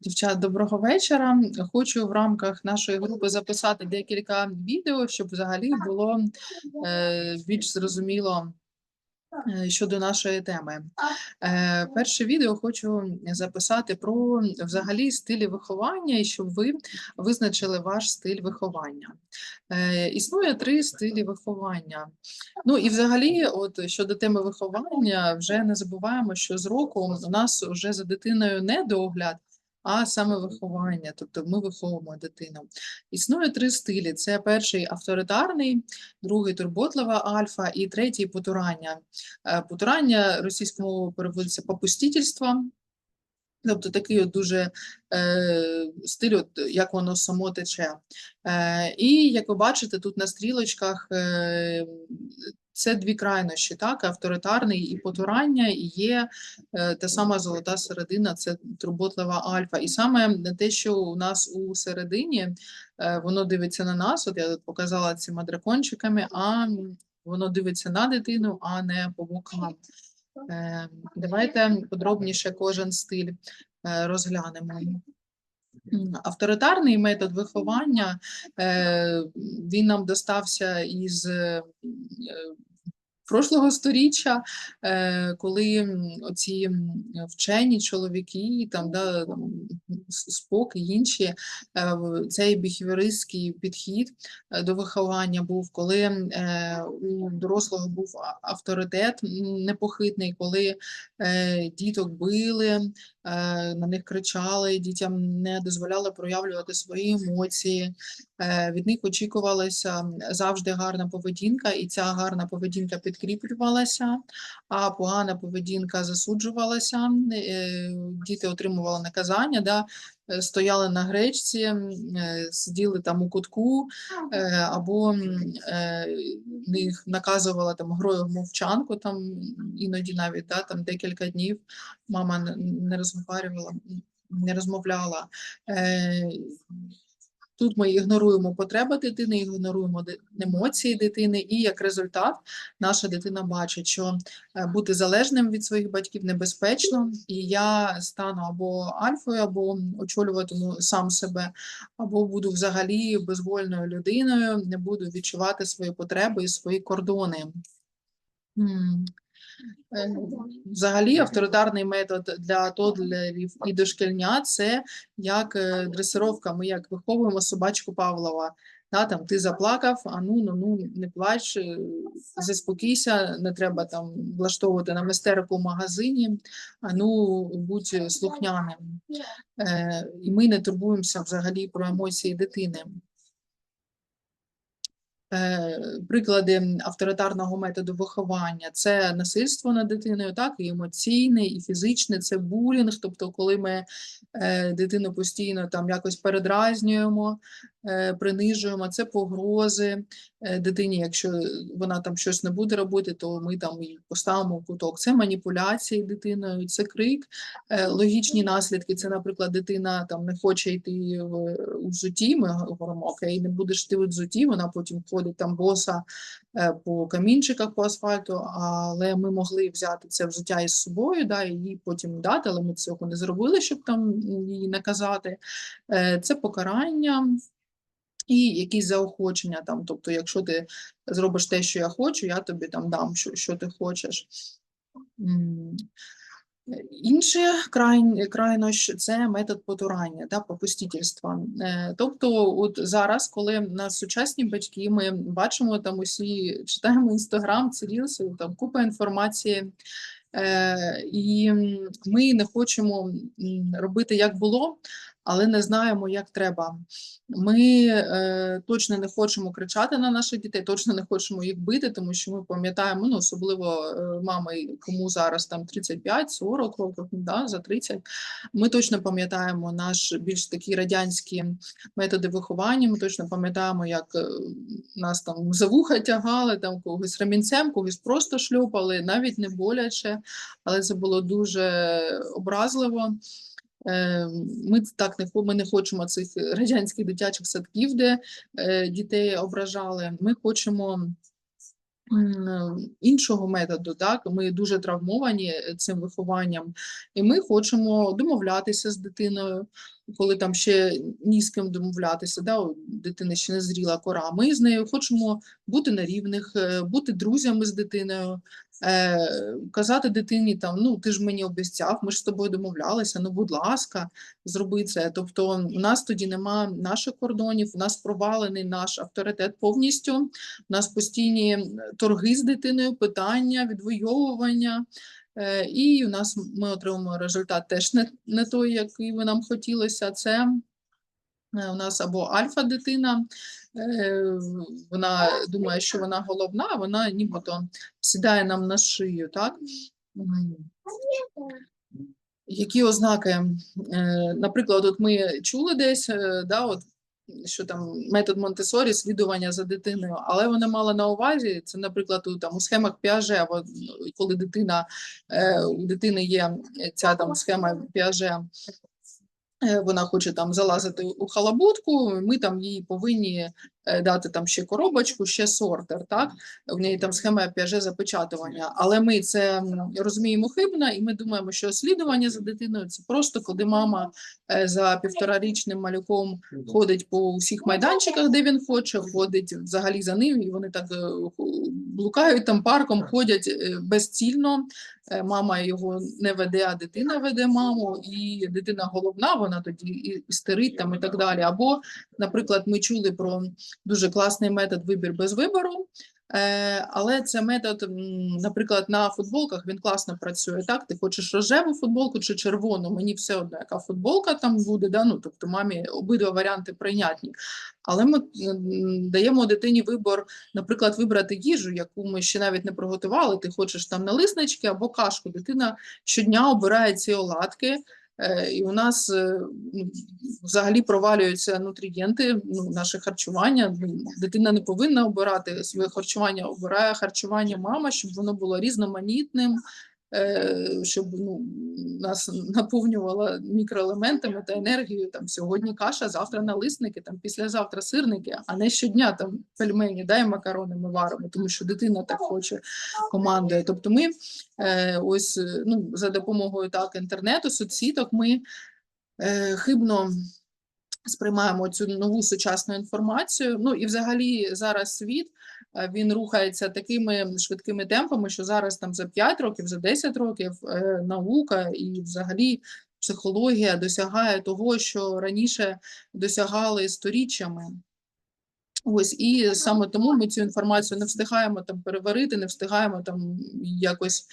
Дівчат, доброго вечора. Хочу в рамках нашої групи записати декілька відео, щоб взагалі було е, більш зрозуміло щодо нашої теми. Е, Перше відео хочу записати про взагалі стилі виховання і щоб ви визначили ваш стиль виховання. Е, Існує три стилі виховання. Ну і взагалі, от щодо теми виховання, вже не забуваємо, що з року у нас вже за дитиною не догляд, а саме виховання, тобто ми виховуємо дитину. Існує три стилі: це перший авторитарний, другий турботлива альфа і третій потурання. Е, Потурання російською мовою переводиться попустительство. Тобто такий от дуже е, стиль, от, як воно само тече. Е, і як ви бачите, тут на стрілочках е, це дві крайнощі, так, авторитарний і потурання, і є е, та сама золота середина, це турботлива альфа. І саме те, що у нас у середині, е, воно дивиться на нас, от я показала цими дракончиками, а воно дивиться на дитину, а не по бокам. Е, Давайте подробніше кожен стиль розглянемо. Авторитарний метод виховання він нам достався із прошлого сторіччя, е, коли м, оці вчені чоловіки, там, да, там, Спок і інші, е, цей біхевіористський підхід е, до виховання був, коли у дорослого був авторитет непохитний, коли діток били, на них кричали, дітям не дозволяли проявлювати свої емоції. Від них очікувалася завжди гарна поведінка, і ця гарна поведінка підкріплювалася, а погана поведінка засуджувалася. е, Діти отримували наказання, да, е, стояли на гречці, е, сиділи там у кутку, або їх наказувала там грою в мовчанку, там іноді навіть да, там декілька днів мама не розмовляла, не розмовляла. Тут ми ігноруємо потреби дитини, ігноруємо емоції дитини, і як результат наша дитина бачить, що е, бути залежним від своїх батьків небезпечно, і я стану або альфою, або очолюватиму сам себе, або буду взагалі безвольною людиною, не буду відчувати свої потреби і свої кордони. М. Е, Взагалі, авторитарний метод для тодлерів і дошкільнят це як е, дресировка. Ми як виховуємо собачку Павлова. Да, там, ти заплакав, а ну, ну, ну не плач, е, заспокійся, не треба там влаштовувати на мистерику в магазині, а ну будь слухняним. Е, і ми не турбуємося взагалі про емоції дитини. Е, Приклади авторитарного методу виховання. Це насильство над дитиною, так, і емоційне, і фізичне, це булінг, тобто, коли ми е, дитину постійно там якось передразнюємо, принижуємо, це погрози е, дитині, якщо вона там щось не буде робити, то ми там її поставимо в куток. Це маніпуляції дитиною, це крик, Е, логічні наслідки. Це, наприклад, дитина там не хоче йти в у взутті. Ми говоримо, окей, не будеш ти в взутті, вона потім ходить там боса е, по камінчиках по асфальту, але ми могли взяти це взуття із собою, да, і їй потім дати, але ми цього не зробили, щоб там її наказати. Е, Це покарання. І якісь заохочення там, тобто, якщо ти зробиш те, що я хочу, я тобі там дам, що, що ти хочеш. Інше край, це метод потурання та попустительства. Е, Тобто, от зараз, коли нас сучасні батьки, ми бачимо там усі, читаємо інстаграм, ці там купа інформації, е, і ми не хочемо робити як було, але не знаємо, як треба. Ми е, точно не хочемо кричати на наших дітей, точно не хочемо їх бити, тому що ми пам'ятаємо, ну особливо е, мами, кому зараз там 35-40 років, да, за 30, ми точно пам'ятаємо наш більш такі радянські методи виховання. Ми точно пам'ятаємо, як е, нас там за вуха тягали, там когось ремінцем, когось просто шльопали, навіть не боляче, але це було дуже образливо. Е, Ми так не ми не хочемо цих радянських дитячих садків, де е, дітей ображали. Ми хочемо іншого методу, так, ми дуже травмовані е, цим вихованням, і ми хочемо домовлятися з дитиною, коли там ще ні з ким домовлятися, да, у дитини ще не зріла кора. Ми з нею хочемо бути на рівних, е, бути друзями з дитиною, е, казати дитині там, ну ти ж мені обіцяв, ми ж з тобою домовлялися, ну будь ласка, зроби це. Тобто у нас тоді нема наших кордонів, у нас провалений наш авторитет повністю. У нас постійні торги з дитиною, питання, відвоювання. Е, І у нас ми отримуємо результат теж не, не той, який би нам хотілося. Це е, у нас або альфа-дитина, е, вона думає, що вона головна, а вона нібито сідає нам на шию, так? Які ознаки? Наприклад, от ми чули десь, да, от, що там метод Монтесорі, слідування за дитиною, але вона мала на увазі, це, наприклад, у, там, у схемах Піаже, або коли дитина, е, у дитини є ця там схема Піаже, вона хоче там залазити у халабутку, ми там їй повинні дати там ще коробочку, ще сортер, так? В неї там схема Піаже запечатування. Але ми це розуміємо хибно, і ми думаємо, що слідування за дитиною це просто коли мама е, за півторарічним малюком ходить по усіх майданчиках, де він хоче, ходить взагалі за ним, і вони так е, блукають там парком, ходять е, безцільно. Е, Мама його не веде, а дитина веде маму, і дитина головна, вона тоді істерить там і так далі. Або, наприклад, ми чули про дуже класний метод вибір без вибору. Е, але це метод, наприклад, на футболках він класно працює. Так, ти хочеш рожеву футболку чи червону, мені все одно, яка футболка там буде, да? ну, тобто мамі обидва варіанти прийнятні. Але ми даємо дитині вибор, наприклад, вибрати їжу, яку ми ще навіть не приготували. Ти хочеш там налиснички або кашку. Дитина щодня обирає ці оладки. Е, І у нас е, взагалі провалюються нутрієнти, ну, наше харчування. Ну, Дитина не повинна обирати своє харчування, обирає харчування мама, щоб воно було різноманітним, щоб ну, нас наповнювало мікроелементами та енергією. Там сьогодні каша, завтра налисники, там післязавтра сирники, а не щодня там пельмені, дай макарони ми варимо, тому що дитина так хоче командує. Тобто ми е, ось е, ну, за допомогою так інтернету, соцсіток, ми е, хибно сприймаємо цю нову сучасну інформацію. Ну і взагалі зараз світ е, він рухається такими швидкими темпами, що зараз там за 5 років, за 10 років е, наука і взагалі психологія досягає того, що раніше досягали сторіччями. Ось і саме тому ми цю інформацію не встигаємо там переварити, не встигаємо там якось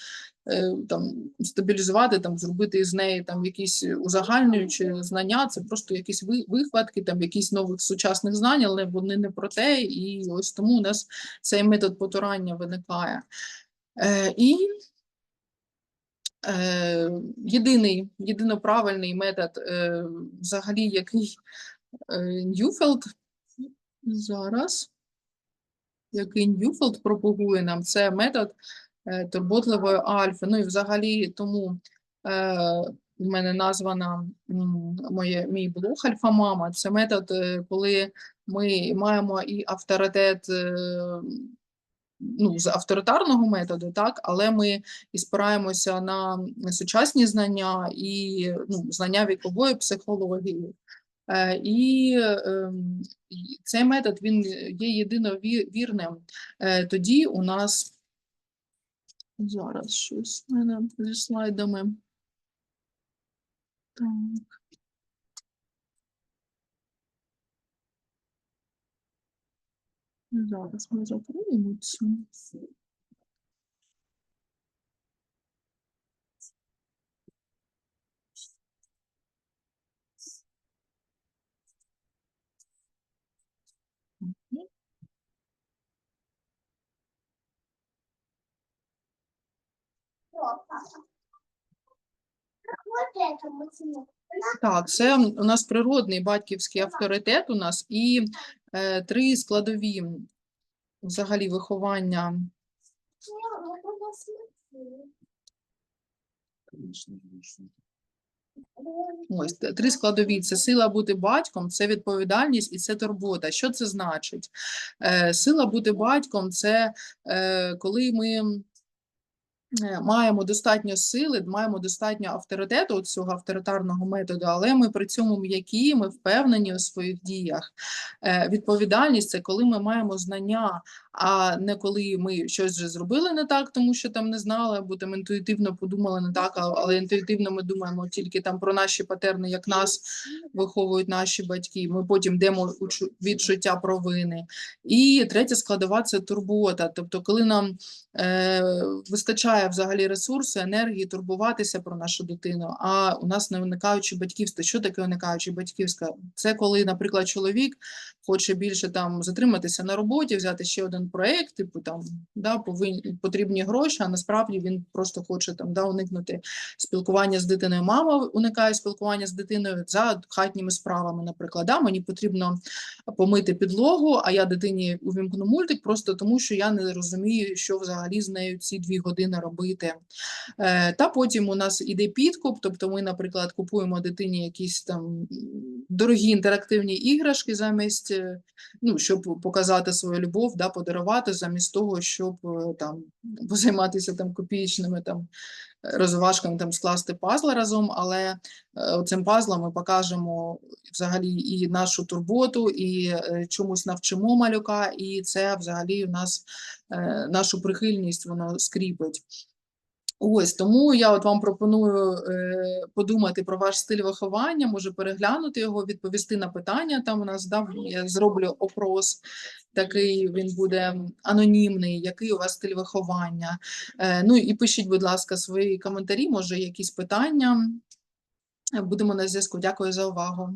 е, там стабілізувати, там зробити із неї там якісь узагальнюючі знання. Це просто якісь вихватки, там якісь нових сучасних знань, але вони не про те. І ось тому у нас цей метод потурання виникає. Е, і е, єдиний, єдиноправильний метод, е, взагалі, який е, Ньюфелд зараз, який Ньюфелд пропагує нам, це метод е, турботливої альфи. Ну і взагалі тому е, в мене названа моє, мій блог Альфа-мама. Це метод, е, коли ми маємо і авторитет. е, Ну, з авторитарного методу, так, але ми і спираємося на сучасні знання і ну, знання вікової психології. Е, І ем, цей метод він є єдино вірним. Е, Тоді у нас зараз щось в мене зі слайдами. Так. Зараз ми закриємо цю. Так, це у нас природний батьківський авторитет у нас і е, три складові взагалі виховання. Ось три складові: це сила бути батьком, це відповідальність і це турбота. Що це значить? Е, Сила бути батьком це е, коли ми маємо достатньо сили, маємо достатньо авторитету цього авторитарного методу, але ми при цьому м'які, ми впевнені у своїх діях. Е, Відповідальність це коли ми маємо знання, а не коли ми щось вже зробили не так, тому що там не знали, або там інтуїтивно подумали не так, але інтуїтивно ми думаємо тільки там про наші патерни, як нас виховують наші батьки. Ми потім йдемо відчуття провини. І третя складова це турбота. Тобто, коли нам е, вистачає взагалі ресурсу, енергії турбуватися про нашу дитину, а у нас не уникаючи батьківства. Що таке уникаючи батьківства? Це коли, наприклад, чоловік хоче більше там затриматися на роботі, взяти ще один проєкт, типу там да, повинні потрібні гроші, а насправді він просто хоче там да, уникнути спілкування з дитиною. Мама уникає спілкування з дитиною за хатніми справами, наприклад. Да, мені потрібно помити підлогу, а я дитині увімкну мультик просто тому, що я не розумію, що взагалі з нею ці дві години робити. Е, Та потім у нас іде підкуп, тобто ми, наприклад, купуємо дитині якісь там дорогі інтерактивні іграшки замість, е, ну, щоб показати свою любов, да, подарувати, замість того, щоб е, там позайматися там копієчними там розважками, там скласти пазли разом, але е, цим пазлом ми покажемо взагалі і нашу турботу, і е, чомусь навчимо малюка, і це взагалі у нас нашу прихильність воно скріпить. Ось тому я от вам пропоную е, подумати про ваш стиль виховання, може переглянути його, відповісти на питання. Там у нас да, я зроблю опрос, такий він буде анонімний, який у вас стиль виховання. Е, ну і пишіть, будь ласка, свої коментарі, може, якісь питання. Будемо на зв'язку. Дякую за увагу.